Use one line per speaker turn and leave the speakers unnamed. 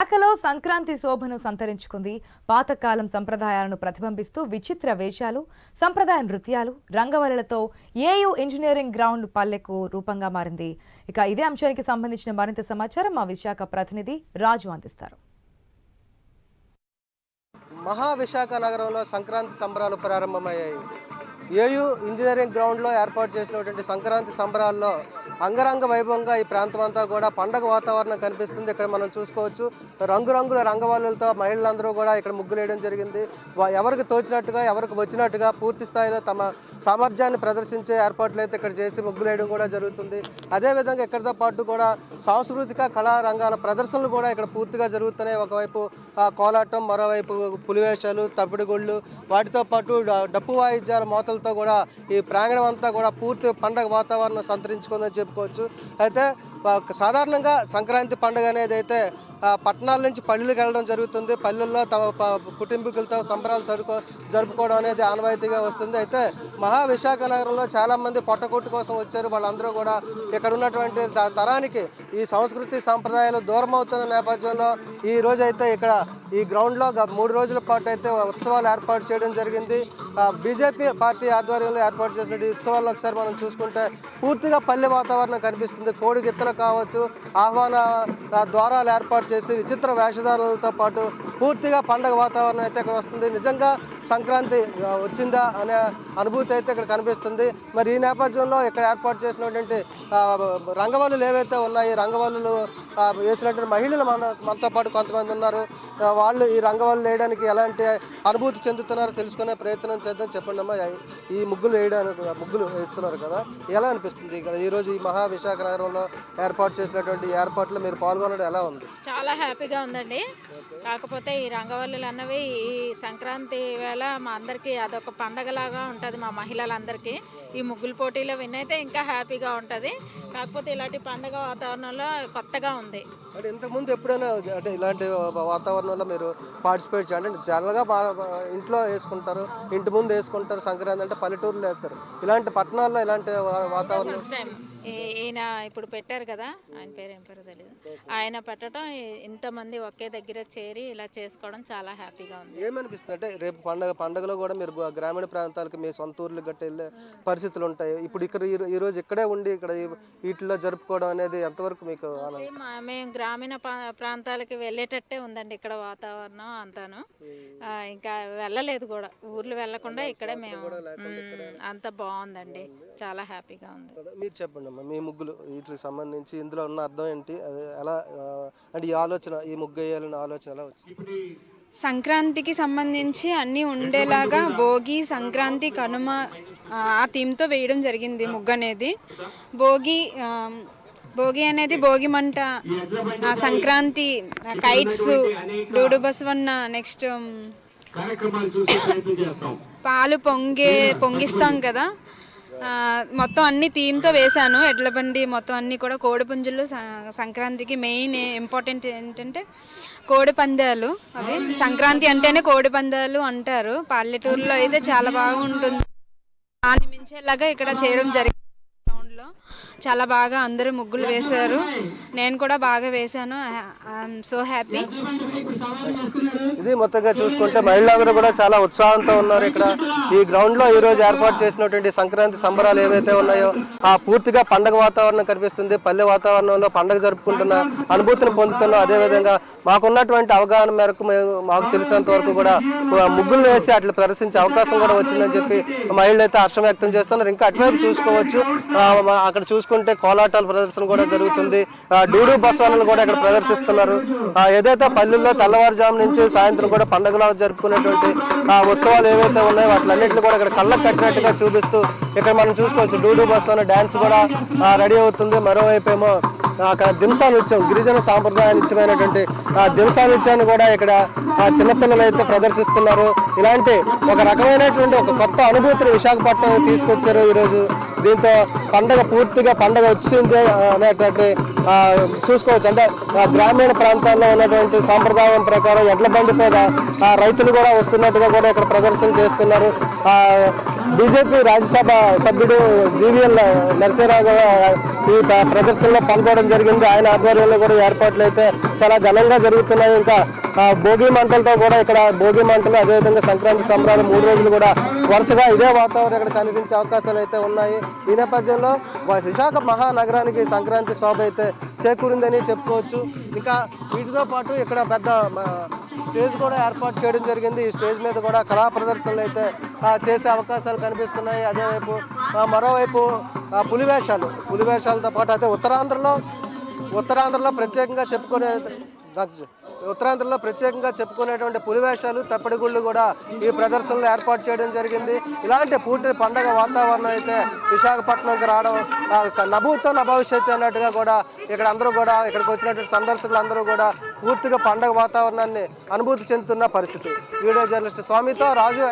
శాఖలో సంక్రాంతి శోభను సంతరించుకుంది. పాతకాలం సంప్రదాయాలను ప్రతిబింబిస్తూ విచిత్ర వేషాలు సంప్రదాయ నృత్యాలు రంగవలలతో ఏయూ ఇంజనీరింగ్ గ్రౌండ్ పల్లెకు రూపంగా మారింది. ఇక ఇదే అంశానికి సంబంధించిన మరింత సమాచారం మా విశాఖ ప్రతినిధి రాజు అందిస్తారు.
మహా విశాఖ నగరంలో సంక్రాంతి సంబరాలు ప్రారంభమయ్యాయి. ఏయు ఇంజనీరింగ్ గ్రౌండ్లో ఏర్పాటు చేసినటువంటి సంక్రాంతి సంబరాల్లో అంగరంగ వైభవంగా ఈ ప్రాంతం అంతా కూడా పండగ వాతావరణం కనిపిస్తుంది. ఇక్కడ మనం చూసుకోవచ్చు. రంగురంగుల రంగవల్లులతో మహిళలందరూ కూడా ఇక్కడ ముగ్గులు వేయడం జరిగింది. ఎవరికి తోచినట్టుగా ఎవరికి వచ్చినట్టుగా పూర్తి స్థాయిలో తమ సామర్థ్యాన్ని ప్రదర్శించే ఏర్పాట్లు అయితే ఇక్కడ చేసి ముగ్గులు వేయడం కూడా జరుగుతుంది. అదేవిధంగా ఇక్కడితో పాటు కూడా సాంస్కృతిక కళా రంగాల ప్రదర్శనలు కూడా ఇక్కడ పూర్తిగా జరుగుతున్నాయి. ఒకవైపు కోలాటం మరోవైపు పులివేషాలు తప్పిడిగుళ్ళు వాటితో పాటు డప్పు వాయిద్యాల మోతలతో కూడా ఈ ప్రాంగణం అంతా కూడా పూర్తి పండగ వాతావరణం సంతరించుకుందని చెప్పుకోవచ్చు. అయితే సాధారణంగా సంక్రాంతి పండుగ అనేది అయితే పట్టణాల నుంచి పల్లెలకు వెళ్ళడం జరుగుతుంది. పల్లెల్లో తమ కుటుంబీకులతో సంబరాలు జరుపు జరుపుకోవడం అనేది ఆనవాయితీగా వస్తుంది. అయితే మహా విశాఖ నగరంలో చాలామంది పొట్టకొట్టు కోసం వచ్చారు. వాళ్ళందరూ కూడా ఇక్కడ ఉన్నటువంటి తరానికి ఈ సంస్కృతి సాంప్రదాయాలు దూరం అవుతున్న నేపథ్యంలో ఈ రోజు అయితే ఇక్కడ ఈ గ్రౌండ్లో మూడు రోజుల పాటు అయితే ఉత్సవాలు ఏర్పాటు చేయడం జరిగింది. బీజేపీ పార్టీ ఆధ్వర్యంలో ఏర్పాటు చేసిన ఈ ఉత్సవాలను ఒకసారి మనం చూసుకుంటే పూర్తిగా పల్లె వాతావరణం కనిపిస్తుంది. కోడి గిత్తలు కావచ్చు ఆహ్వాన ద్వారాలు ఏర్పాటు చేసి విచిత్ర వేషధారణలతో పాటు పూర్తిగా పండగ వాతావరణం అయితే ఇక్కడ వస్తుంది. నిజంగా సంక్రాంతి వచ్చిందా అనే అనుభూతి అయితే ఇక్కడ కనిపిస్తుంది. మరి ఈ నేపథ్యంలో ఇక్కడ ఏర్పాటు చేసినటువంటి రంగవల్లులు ఏవైతే ఉన్నాయి రంగవల్లులు వేసినటువంటి మహిళలు మన మనతో పాటు కొంతమంది ఉన్నారు. వాళ్ళు ఈ రంగవల్లు వేయడానికి ఎలాంటి అనుభూతి చెందుతున్నారో తెలుసుకునే ప్రయత్నం చేద్దాం. చెప్పండి అమ్మా ఈ ముగ్గులు వేయడానికి ముగ్గులు వేస్తున్నారు కదా. ఎలా అనిపిస్తుంది? ఇక్కడ ఈరోజు ఈ మహా విశాఖ నగరంలో ఏర్పాటు చేసినటువంటి ఏర్పాట్లు మీరు పాల్గొనడం ఎలా ఉంది?
చాలా హ్యాపీగా ఉందండి. కాకపోతే ఈ రంగవల్లులు అన్నవి ఈ సంక్రాంతి వేళ మా అందరికీ అదొక పండగలాగా ఉంటుంది మా మహిళలందరికీ. ఈ ముగ్గులు పోటీలో విన్ అయితే ఇంకా హ్యాపీగా ఉంటుంది. కాకపోతే ఇలాంటి పండగ వాతావరణంలో కొత్తగా ఉంది.
అంటే ఇంతకుముందు ఎప్పుడైనా అంటే ఇలాంటి వాతావరణంలో మీరు పార్టిసిపేట్ చేయండి అంటే జనరల్గా ఇంట్లో వేసుకుంటారు ఇంటి ముందు వేసుకుంటారు సంక్రాంతి అంటే పల్లెటూరులో వేస్తారు. ఇలాంటి పట్టణాల్లో ఇలాంటి వా- వాతావరణం
ఈయన ఇప్పుడు పెట్టారు కదా ఆయన పేరు ఏం పేరు తెలియదు ఆయన పెట్టడం ఇంతమంది ఒకే దగ్గర చేరి ఇలా చేసుకోవడం చాలా హ్యాపీగా ఉంది.
ఏమనిపిస్తుంది? అంటే రేపు పండగ పండగలో కూడా మీరు గ్రామీణ ప్రాంతాలకు మీ సొంత ఊర్లకు గట్ట వెళ్ళే పరిస్థితులు ఉంటాయి ఇప్పుడు ఇక్కడ ఈ- రోజు ఇక్కడే ఉండి ఇక్కడ వీటిలో జరుపుకోవడం అనేది ఎంతవరకు మీకు
మేము గ్రామీణ ప్రాంతాలకి వెళ్ళేటట్టే ఉందండి ఇక్కడ వాతావరణం అంతాను. ఇంకా వెళ్ళలేదు కూడా. ఊర్లు వెళ్ళకుండా ఇక్కడే మ్మ్, అంత బాగుందండి. చాలా హ్యాపీగా ఉంది.
మీరు చెప్పండి. అమ్మా మీ ముగ్గులు వీటికి సంబంధించి ఇందులో ఉన్న అర్థం ఏంటి? అది ఎలా అంటే ఈ ఆలోచన ఈ ముగ్గు వేయాలనే ఆలోచన ఎలా వచ్చింది?
సంక్రాంతికి సంబంధించి అన్నీ ఉండేలాగా భోగి సంక్రాంతి కనుమ ఆ, థీమ్తో వేయడం జరిగింది ముగ్గు అనేది భోగి భోగి అనేది భోగి మంట ఆ, సంక్రాంతి కైట్స్ డూడు బసవన్న నెక్స్ట్
కార్యక్రమాలు చూసే ప్రయత్నం చేస్తాం.
పాలు పొంగే పొంగిస్తాం కదా. మొత్తం అన్ని థీమ్తో వేశాను ఎడ్ల బండి మొత్తం అన్ని కూడా కోడి పుంజులు సంక్రాంతికి మెయిన్ ఇంపార్టెంట్ ఏంటంటే కోడి పందాలు అవి సంక్రాంతి అంటేనే కోడి పందాలు అంటారు పల్లెటూరులో అయితే చాలా బాగుంటుంది దాన్ని మించేలాగా ఇక్కడ చేయడం జరిగింది గ్రౌండ్లో చాలా బాగా అందరూ ముగ్గులు వేశారు నేను కూడా బాగా వేశాను ఐఎమ్ సో హ్యాపీ
ఇది మొత్తంగా చూసుకుంటే మహిళలందరూ కూడా చాలా ఉత్సాహంతో ఉన్నారు ఇక్కడ. ఈ గ్రౌండ్లో ఈ రోజు ఏర్పాటు చేసినటువంటి సంక్రాంతి సంబరాలు ఏవైతే ఉన్నాయో ఆ పూర్తిగా పండగ వాతావరణం కనిపిస్తుంది. పల్లె వాతావరణంలో పండగ జరుపుకుంటున్న అనుభూతిని పొందుతున్నాం అదేవిధంగా మాకున్నటువంటి అవగాహన మేరకు మేము మాకు తెలిసినంత వరకు కూడా ముగ్గులు వేసి అట్లా ప్రదర్శించే అవకాశం కూడా వచ్చిందని చెప్పి మహిళలు అయితే హర్షం వ్యక్తం చేస్తున్నారు. ఇంకా అటువైపు చూసుకోవచ్చు. అక్కడ చూసుకుంటే కోలాటాల ప్రదర్శన కూడా జరుగుతుంది. ఆ, డూడు బస్వాలను కూడా ఇక్కడ ప్రదర్శిస్తున్నారు. ఏదైతే పల్లెల్లో తెల్లవారుజాము నుంచి సాయంత్రం కూడా పండుగలా జరుపుకునేటువంటి ఆ ఉత్సవాలు ఏవైతే ఉన్నాయో వాటిలన్నింటినీ కూడా ఇక్కడ కళ్ళకు కట్టినట్టుగా చూపిస్తూ ఇక్కడ మనం చూసుకోవచ్చు. డూడు బస్వాన డ్యాన్స్ కూడా రెడీ అవుతుంది. మరోవైపు ఏమో అక్కడ దింసా నృత్యం గిరిజన సాంప్రదాయ నృత్యమైనటువంటి ఆ దింసా నృత్యాన్ని కూడా ఇక్కడ చిన్నపిల్లలు అయితే ప్రదర్శిస్తున్నారు. ఇలాంటి ఒక రకమైనటువంటి ఒక కొత్త అనుభూతిని విశాఖపట్నం తీసుకొచ్చారు ఈరోజు దీంతో పండగ పూర్తిగా పండగ వచ్చింది అనేటువంటి చూసుకోవచ్చు. అంటే గ్రామీణ ప్రాంతాల్లో ఉన్నటువంటి సాంప్రదాయం ప్రకారం ఎడ్ల బండి మీద రైతులు కూడా వస్తున్నట్టుగా కూడా ఇక్కడ ప్రదర్శన చేస్తున్నారు. బీజేపీ రాజ్యసభ సభ్యుడు జీవీఎల్ నరసింహరావు ఈ ప్రదర్శనలో పాల్గొనడం జరిగింది. ఆయన ఆధ్వర్యంలో కూడా ఏర్పాట్లు అయితే చాలా ఘనంగా జరుగుతున్నాయి. ఇంకా భోగి మంటలతో కూడా ఇక్కడ భోగి మంటలు అదేవిధంగా సంక్రాంతి సంబరాలు మూడు రోజులు కూడా వరుసగా ఇదే వాతావరణం ఇక్కడ కనిపించే అవకాశాలు అయితే ఉన్నాయి. ఈ నేపథ్యంలో విశాఖ మహానగరానికి సంక్రాంతి శోభ అయితే చేకూరిందని చెప్పుకోవచ్చు. ఇంకా వీటితో పాటు ఇక్కడ పెద్ద స్టేజ్ కూడా ఏర్పాటు చేయడం జరిగింది. ఈ స్టేజ్ మీద కూడా కళా ప్రదర్శనలు అయితే చేసే అవకాశాలు కనిపిస్తున్నాయి. అదేవైపు మరోవైపు పులివేషాలు. పులివేషాలతో పాటు అయితే ఉత్తరాంధ్రలో ఉత్తరాంధ్రలో ప్రత్యేకంగా చెప్పుకునే ఉత్తరాంధ్రలో ప్రత్యేకంగా చెప్పుకునేటువంటి పులివేషాలు తప్పడిగుళ్ళు కూడా ఈ ప్రదర్శనలో ఏర్పాటు చేయడం జరిగింది. ఇలాంటి పూర్తి పండగ వాతావరణం అయితే విశాఖపట్నంకి రావడం నభూతో నభవిష్యత్తు అన్నట్టుగా కూడా ఇక్కడ అందరూ కూడా ఇక్కడికి వచ్చినటువంటి సందర్శకులు అందరూ కూడా పూర్తిగా పండగ వాతావరణాన్ని అనుభూతి చెందుతున్న పరిస్థితి. వీడియో జర్నలిస్ట్ స్వామితో రాజు